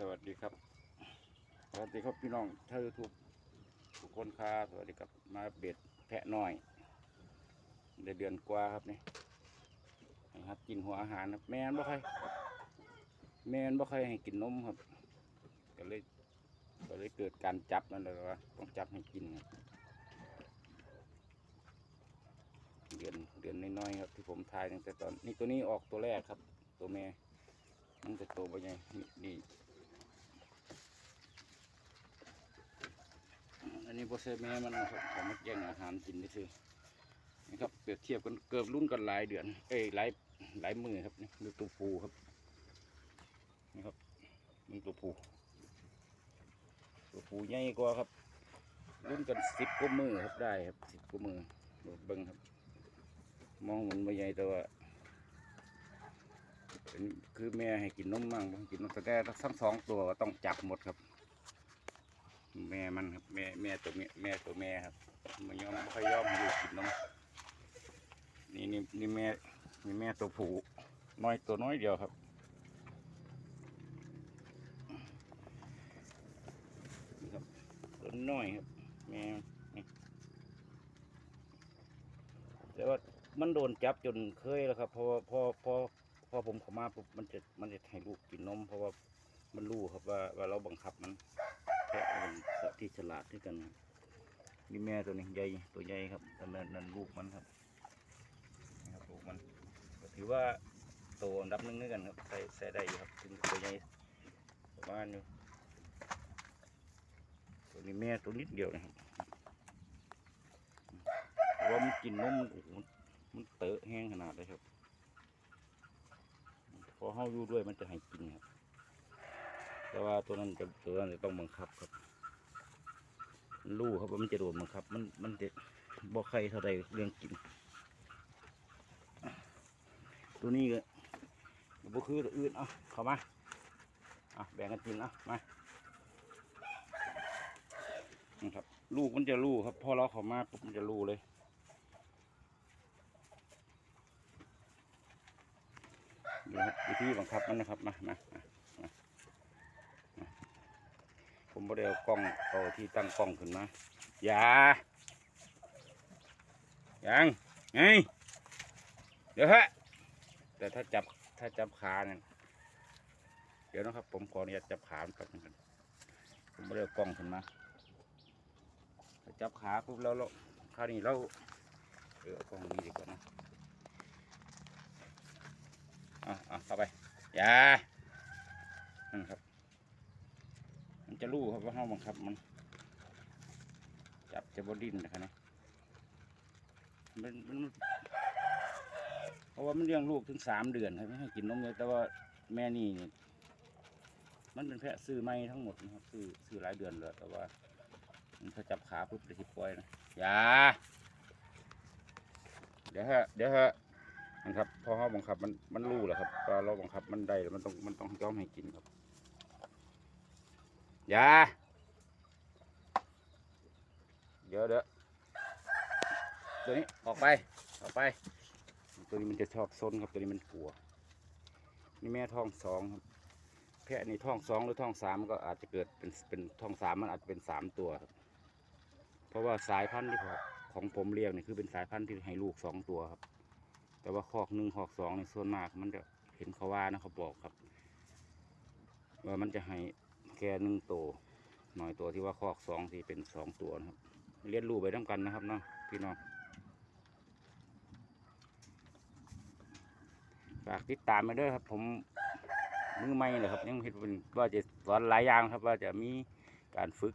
สวัสดีครับ สวัสดีครับพี่น้องท่านยูทูบทุกคนครับสวัสดีครับมาเบ็ดแพะน้อยได้เดือนกว่าครับนี่ให้ครับกินหัวอาหารครับแม่นบ่ใครแม่นบ่ใครให้กินนมครับก็เลยก็เลยเกิดการจับนั่นเลยว่าต้องจับให้กินครับเดือนเดือนน้อยๆครับที่ผมทายตั้งแต่ตอน นี่ตัวนี้ออกตัวแรกครับ ตัวแม่มันจะโตไปไงนี่ อันนี้โปรเซสแม่มันนะครับผมมาแย่งอาหารกินนี่คือนี่ครับเปรียบเทียบกันเกือบรุ่นกันหลายเดือน เอ้ยหลายหลายมือครับนี่ดูตัวผูครับนี่ครับนี่ตัวผูตัวผูใหญ่กว่าครับ รุ่นกันสิบกว่ามือครับได้ครับสิบกว่ามือดูเบิ้งครับ มองมือนไม่ใหญ่แต่ว่าเป็นคือแม่ให้กินนมมั่งบ่ให้กินนมแต่แต่ทั้งสองตัวก็ต้องจับหมดครับ แม่มันครับแม่แม่ตัวแม่แม่ตัวแม่ครับ มันยอมไม่ค่อยยอมให้ลูกกินนมนี่นี่นี่แม่นี่แม่ตัวผู้น้อยตัวน้อยเดียวครับนี่ครับตัวน้อยครับ แม่นี่แต่ว่ามันโดนจับจนเคยแล้วครับพราะว่าพอพอพอผมเข้ามาปุ๊บมันจะมันจะให้ลูกกินนมเพราะว่า มันรู้ครับว่าว่าเราบังคับมันแพะเป็นสัตว์ที่ฉลาดด้วยกันครับนี่แม่ตัวนี้ใหญ่ตัวใหญ่ครับนั่นนั่นลูกมันครับนี่ครับลูกมันถือว่าโตอันดับนึ่งด้วยกันครับใส่ใส่ได้ครับถึงตัวใหญ่ประมาณนี้ตัวนี้แม่ตัวนิดเดียวนะครับเพราะว่ามันกินนมมันโอ้โหมันเตอะแห้งขนาดเลยครับพอเข้าอยู่ด้วยมันจะให้กินครับ แต่ว่าตัวนั้นจะตัวนั้นจะต้องบังคับครับมันรู้ครับว่ามันจะโดนบังคับ มันมันจะบอกใครเท่าไรเรื่องกิน ตัวนี้ก็บุคือตัวอื่นเอาเข้ามาอะแบ่งกันกินเอามานี่ครับ ลูกมันจะรู้ครับพอเราเข้ามาปุ๊บมันจะรู้เลยดูครับวิธีบังคับมันนะครับมามามา ผมบ่ได้เอากล้องเอาที่ตั้งกล้องขึ้นมา อย่า ยังไงเดี๋ยวฮะ แต่ถ้าจับถ้าจับขาเนี่ย เดี๋ยวนะครับ ผมขออนุญาตจับขามันแป๊บนึงกันผมไม่ได้เอากล้องขึ้นมา จับขาปุ๊บแล้วเราคราวนี้เราเออเอากล้องนี้ดีกว่านะอะอะเข้าไป อย่านั่นครับ มันจะรู้ครับว่าห้าบังคับมัน จับจะบดินนะครับนะมันมันเพราะว่ามันเลี้ยงลูกถึงสามเดือนครับไม่ให้กินนมเลยแต่ว่าแม่นี่นี่มันเป็นแพะซื้อไม่ทั้งหมดนะครับซื้อซื้อหลายเดือนเลยแต่ว่า มันถ้าจับขาปุ๊บเลยทิปล่อยนะอย่าเดี๋ยวฮะเดี๋ยวฮะนะครับพอเขาบังคับมันมันรู้แหละครับว่าเราบังคับมันได้แล้วมันต้องมันต้องยอมให้กินครับ อย่าเดี๋ยวเดี๋ยวตัวนี้ออกไปออกไป ตัวนี้มันจะชอบซนครับตัวนี้มันกลัว นี่แม่ท้องสองครับแพะนี่ท้องสองหรือท้องสามก็อาจจะเกิดเป็นเป็นท้องสามมันอาจจะเป็นสามตัวครับเพราะว่าสายพันธุ์ที่ของผมเลี้ยงนี่คือเป็นสายพันธุ์ที่ให้ลูกสองตัวครับ แต่ว่าคอกหนึ่งคอกสองในส่วนมาก มันจะเห็นเขาว่านะเขาบอกครับ ว่ามันจะให้ แค่หนึ่งตัวหน่อยตัวที่ว่าคอกสองที่เป็นสองตัวนะครับ เรียนรู้ไปทั้งกันนะครับเนาะพี่น้องฝากติดตามมาด้วยครับ ผมมือใหม่เลยครับยังเห็นเป็นว่าจะสอนหลายอย่างครับ ว่าจะมีการฝึก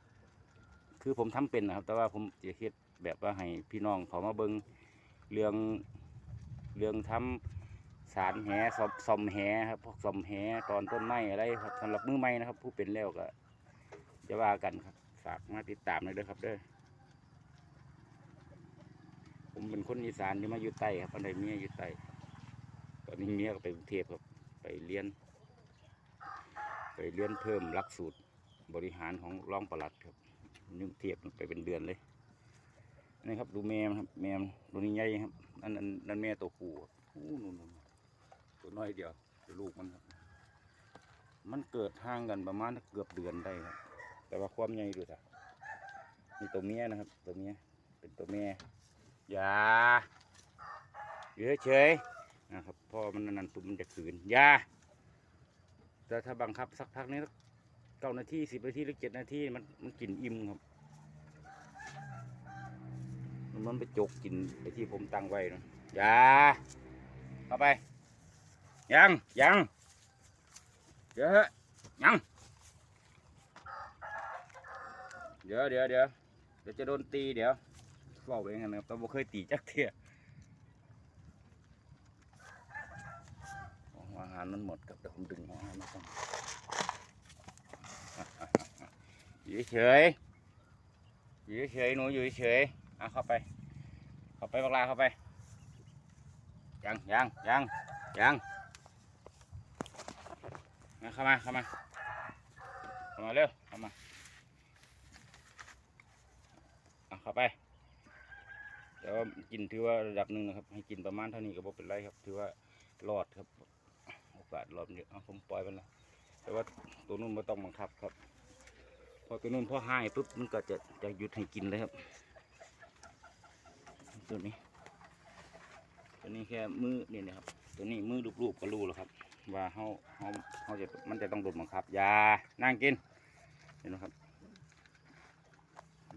คือผมทำเป็นนะครับ แต่ว่าผมจะเฮ็ดแบบว่าให้พี่น้องเขามาเบิงเรื่องเรื่องทำ สารแหซอมซอมแหครับพวกซอมแหตอนต้นไม้อะไรครับสำหรับมือใหม่นะครับ ผู้เป็นแล้วก็จะว่ากันครับ ฝากมาติดตามเลยด้อครับเด้อผมเป็นคนอีสานที่มาอยู่ใต้ครับอันใดเมียอยู่ใต้ตอนนี้เมียก็ไปกรุงเทพครับ ไปเรียน ไปเรียนเพิ่มหลักสูตรบริหารของรองปลัดครับยุ่งเทียบไปเป็นเดือนเลยนี่ครับดูแม่ครับ แม่มันตัวนี้ใหญ่ครับนั่นนั่นแม่ตัวผู้ครับอู้นู่นนู่น ตัวน้อยเดียวตัวลูกมันครับมันเกิดห่างกันประมาณเกือบเดือนได้ครับ แต่ว่าความใหญ่ดูจ้ะนี่ตัวเมียนะครับ ตัวเมียเป็นตัวเมียอย่าอยู่เฉยๆนะครับพ่อมันนั่นปุ๊บมันจะขืนอย่าแต่ถ้าบังคับสักพักนี้สักเก้านาทีสิบนาทีหรือเจ็ดนาทีมันมันกินอิ่มครับ มันมันไปจกกินไปที่ผมตั้งไว้นะอย่าเข้าไป ยังยังเดี๋ยวยังเดี๋ยวเดี๋ยวเดี๋ยวเดี๋ยวจะโดนตีเดี๋ยวบอกไปงั้นะครับแต่บ่เคยตีจักเที่ยโอ้อาหารมันหมดครับเดี๋ยวผมดึงอาหารมาก่อนอยู่เฉยอยู่เฉยหนูอยู่เฉยเอาเข้าไปเข้าไปบักลาเข้าไปยังยังยังยัง มาเข้ามาเข้ามาเข้ามาเร็วเข้ามาเอาเข้าไปแต่ว่ากินถือว่าระดับหนึ่งนะครับ ให้กินประมาณเท่านี้ก็บ่เป็นไรครับ ถือว่ารอดครับโอกาสรอดเยอะผมปล่อยไปแล้วแต่ว่าตัวนู้นไม่ต้องบังคับครับ พอตัวนู้นพอให้ปุ๊บมันก็จะจะหยุดให้กินเลยครับตัวนี้ตัวนี้แค่มือนี่นะครับ ตัวนี้มือรูปๆก็รู้แล้วครับ ว่าเขาเขาเขาจะมันจะต้องโดบังคับอย่านั่งกินเห็นไหมครับ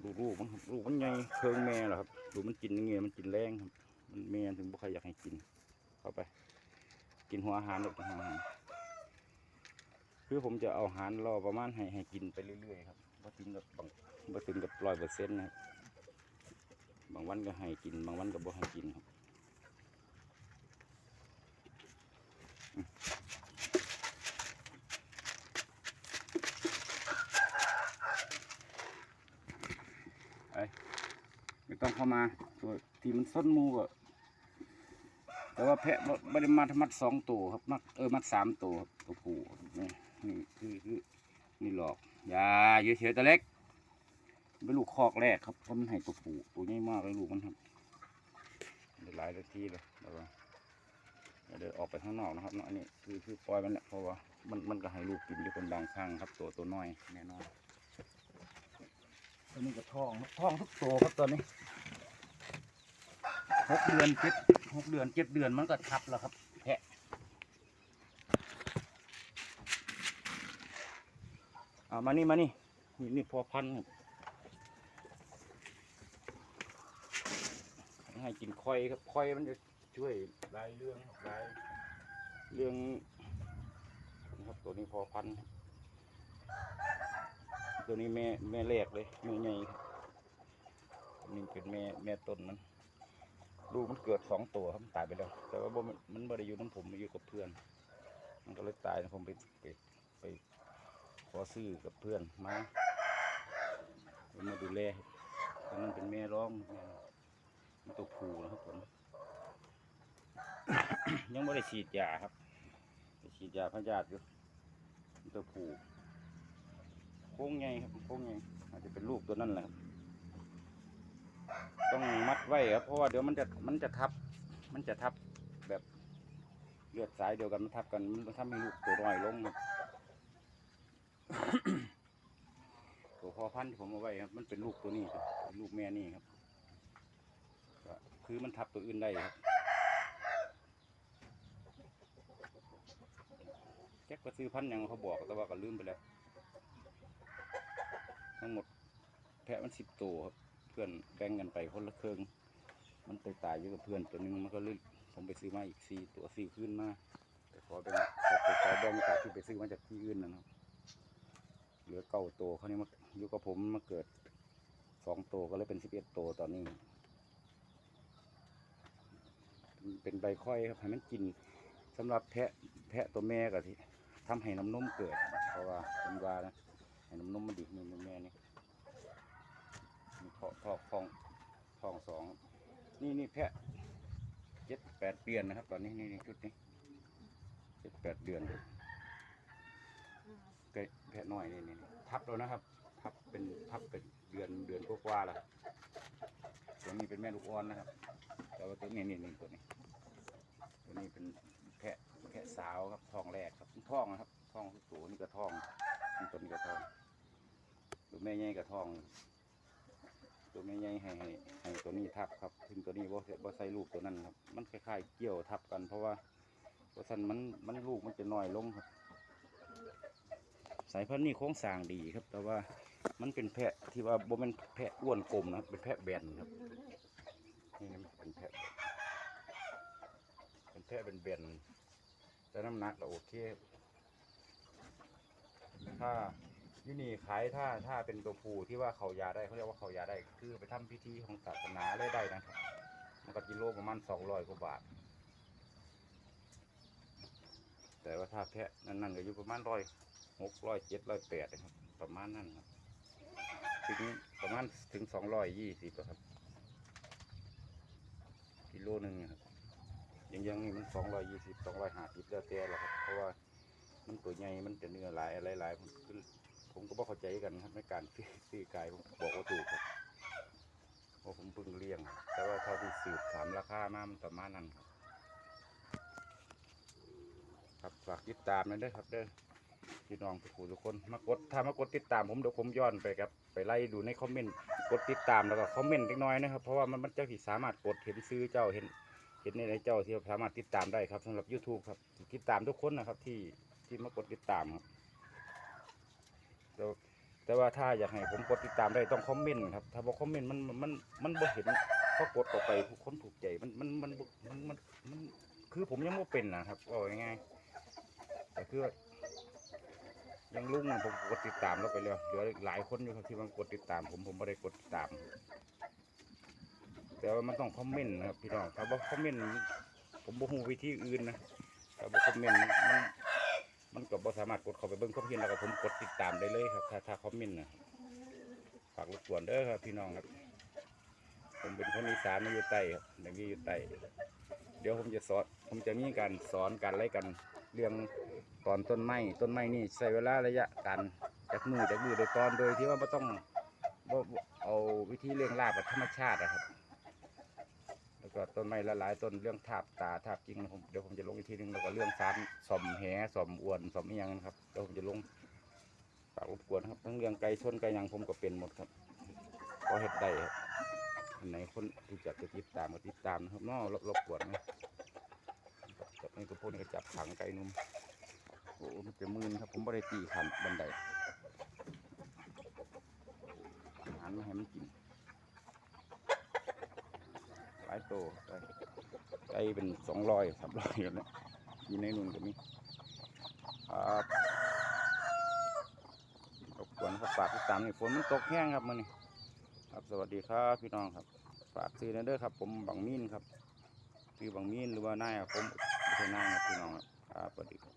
ดูรูปมันรูปมันใหญ่เคิงแม่เหรอครับดูมันกินย่างเงี้ยมันกินแรงครับมันแม่ถึงบ่ใครอยากให้กิน เข้าไป กินหัวอาหารหรอกหัวอาหารคือผมจะเอาอาหารรอประมาณให้ให้กินไปเรื่อยๆครับว่าถึงกับบางว่าถึงกับร้อยเปอร์เซ็นต์นะครับบางวันก็ให้กิน บางวันก็บ่ให้กินครับอืม ไปไม่ต้องเข้ามาตัวที่มันส้นมูก็แต่ว่าแพะบ่ไม่ได้มาทมัดสองตัวครับมัดเออมัดสามตัวครับตัวผู้นี่นี่คือคือนี่หลอกอย่าเยอะเฉยตัวเล็กเป็นลูกคอกแรกครับเพราะมันให้ตัวผู้ตัวใหญ่มากเลยลูกมันครับหลายนาทีเลยเดี๋ยวว่า ดี๋ยวออกไปข้างนอกนะครับเนาะอันนี้คือคือปล่อยมันแหละเพราะว่ามันมันก็ให้ลูกกินอยู่เป็นบางครั้งครับ ตัวตัวน้อยแน่นอนตัวนี้ก็ท้องท้องทุกตัวครับตอนนี้หกเดือนเจ็ดหกเดือนเจ็ดเดือนมันก็ทับแล้วครับแพะอ่ามานี่มานี่นี่นี่พอพันให้กินคอยครับคอยมันจะ ช่วยหลายเรื่องครับหลายเรื่องนะครับตัวนี้พอพันธุ์ครับตัวนี้แม่แม่แรกเลยแม่ใหญ่ครับตัวนี้เป็นแม่แม่ต้นมันลูกมันเกิดสองตัวครับมันตายไปแล้ว แต่ว่าบ่มันมันไม่ได้อยู่น้ำผมมันอยู่กับเพื่อน มันก็เลยตายผมไปไปไปขอซื้อกับเพื่อนมาเอามาดูแลตอนนั้นเป็นแม่ร้องแม่มันตัวผูนะครับผม ยังไม่ได้ฉีดยาครับฉีดยาพยาธิอยู่ตัวผูโค้งใหญ่ครับโค้งใหญ่อาจจะเป็นลูกตัวนั่นแหละครับต้องมัดไว้ครับเพราะว่าเดี๋ยวมันจะมันจะทับ มันจะทับแบบเลือดสายเดียวกันมันทับกันมันทำให้ลูกตัวน้อยลงครับตัวพ่อพันธุ์ที่ผมเอาไว้ครับ มันเป็นลูกตัวนี้ครับ ลูกแม่นี่ครับคือมันทับตัวอื่นได้ครับ จ็คก็ซื้อพันธุ์ยังเขาบอกแต่ว่าก็ลืมไปแล้ว ทั้งหมดแพะมันสิบตัวครับ เพื่อนแบ่งกันไปคนละเครื่องมันไปตายอยู่กับเพื่อนตัวนึงมันก็ลื่นผมไปซื้อมาอีกสี่ตัวสี่ขึ้นมาแต่ขอแบ่งขอไปขอแบ่งจากที่ไปซื้อมาจากที่อื่นนะครับเหลือเก้าตัวเขานี่มาอยู่กับผมมาเกิดสองตัวก็เลยเป็นสิบเอ็ดตัวตอนนี้ เป็นใบค่อยครับให้มันกินสำหรับแพะแพะตัวแม่ก็ที่ ทำให้น้ำนมเกิด เพราะว่าเป็นว่านะให้น้ำนมมันดีนี่แม่นี่นี่ท้องท้องท้องท้องสองนี่นี่แพะเจ็ดแปดเดือนนะครับ ตอนนี้นี่นี่ชุดนี้เจ็ดแปดเดือนแพะแพะน้อยนี่นี่ทับแล้วนะครับ ทับเป็นทับเป็นเดือนเดือนกว่าๆแล้วตัวนี้เป็นแม่ลูกอ่อนนะครับ แต่ว่าตัวนี้นี่นี่ตัวนี้ตัวนี้เป็นแพะแพะสาวครับท้องแรกครับ ท้องนะครับท้องทุนี่กระท้องตัวนี้กระท้องตัวแม่ใหญ่กระท้อง ตัวแม่ใหญ่ให้ให้ให้ตัวนี้ทับครับถึงตัวนี้บ่บ่ใส่ลูกตัวนั้นครับ มันคล้ายๆเกี่ยวทับกัน เพราะว่าเพราะสันมันมันลูกมันจะน้อยลงครับ สายพันธุ์นี้โค้งสร้างดีครับ แต่ว่ามันเป็นแพะที่ว่าบ่เป็นแพะอ้วนกลมนะครับเป็นแพะแบนครับนี่มันเป็นแพะเป็นแพะเป็นแบนแต่น้ำหนักก็โอเค ถ้าที่นี่ขายถ้าถ้าเป็นตัวผู้ที่ว่าเขายาได้เขาเรียกว่าเขายาได้คือไปทำพิธีของศาสนาได้ได้นะครับมันก็กิโลประมาณสองร้อยกว่าบาท แต่ว่าถ้าแพะนั่นนั่นก็อยู่ประมาณร้อยหกร้อยเจ็ดร้อยแปดนะครับ ประมาณนั้นครับถึงประมาณถึงสองร้อยยี่สิบครับกิโลหนึ่งครับยังยังนี่มันสองร้อยยี่สิบสองร้อยห้าสิบแล้วแต่ละครับเพราะว่า มันตัวใหญ่มันจะเนื้อหลายอะไรหลายผมผมก็บ่เข้าใจกันครับในการซื้อกายผมบอกว่าถูกครับเพราะผมเพิ่งเลี้ยง แต่ว่าเท่าที่สืบถามราคามามันประมาณนั้นครับครับฝากติดตามนะเด้อครับ เด้อพี่น้องทุกคนทุกคนมากดถ้ามากดติดตามผมเดี๋ยวผมย้อนไปครับไปไล่ดูในคอมเมนต์กดติดตามแล้วก็คอมเมนต์เล็กน้อยนะครับเพราะว่ามันมันจ้าที่สามารถกดเห็นซื้อเจ้าเห็นเห็นในในเจ้าที่สามารถติดตามได้ครับสำหรับ YouTube ครับติดตามทุกคนนะครับที่ ที่มากดติดตามครับแต่แต่ว่าถ้าอยากให้ผมกดติดตามได้ต้องคอมเมนต์ครับ ถ้าบอกคอมเมนต์มันมันมันบ่เห็นเขากดออกไปผู้คนถูกใจมันมันมันมันมันมันคือผมยังไม่เป็นนะครับว่าง่ายๆก็คือยังลุงน่ะผมกดติดตามแล้วไปแล้วเหลือหลายคนอยู่ครับที่มันกดติดตาม ผมผมไม่ได้กดติดตาม แต่ว่ามันต้องคอมเมนต์นะครับพี่น้องถ้าบอกคอมเมนต์ผมบ่ฮู้วิธีอื่นนะถ้าบอกคอมเมนต์มัน มันก็บ่สามารถกดเข้าไปเบิ่งคอมเมนแล้วก็ผมกดติดตามได้เลยครับถ้าถ้าคอมเมนต์นะฝากรบกวนเด้อครับพี่น้องครับ ผมเป็นคนอีสานมาอยู่ใต้ครับอย่างนี้อยู่ใต้เดี๋ยวผมจะสอนผมจะมีการสอนการไล่กันเรื่องตอนต้นไม้ต้นไม้นี่ใช้เวลาระยะการจากมือจากมือโดยตอนโดยที่ว่าไม่ต้องเอาวิธีเลี้ยงรากแบบธรรมชาตินะครับ ก็ต้นไม้ละหลายต้นเรื่องทาบตาทาบกิ่งนะผมเดี๋ยวผมจะลงอีกทีหนึงแล้วก็เรื่องสารสมแหสมอวนสมอียังนะครับเดี๋ยวผมจะลงฝากรบกวนครับ ทั้งเรื่องไก่ชนไก่ยังผมก็เป็นหมดครับก็เห็ดได้ครับอันไหนคนที่จะติดตามก็ติดตามนะครับนอกรบรบกวนไหมจับนี่ก็พูดนี่ก็จับขังไก่นุ่มโอ้มันจะมืนครับ ผมไม่ได้ตีขันบันไดอาหารมาให้มันกิน โตไก่ไก่เป็นสองร้อยสามร้อยอยู่แล้วอยู่ในนุ่นก็มีครับรบกวนครับฝากติดตามนี่ฝนมันตกแห้งครับมันนี่ครับสวัสดีครับพี่น้องครับฝากซื้อนะเด้อครับ ผมบังมีนครับซื้อบังมีนหรือว่านายอะผมไม่ใช่นายครับพี่น้องครับครับสวัสดีครับ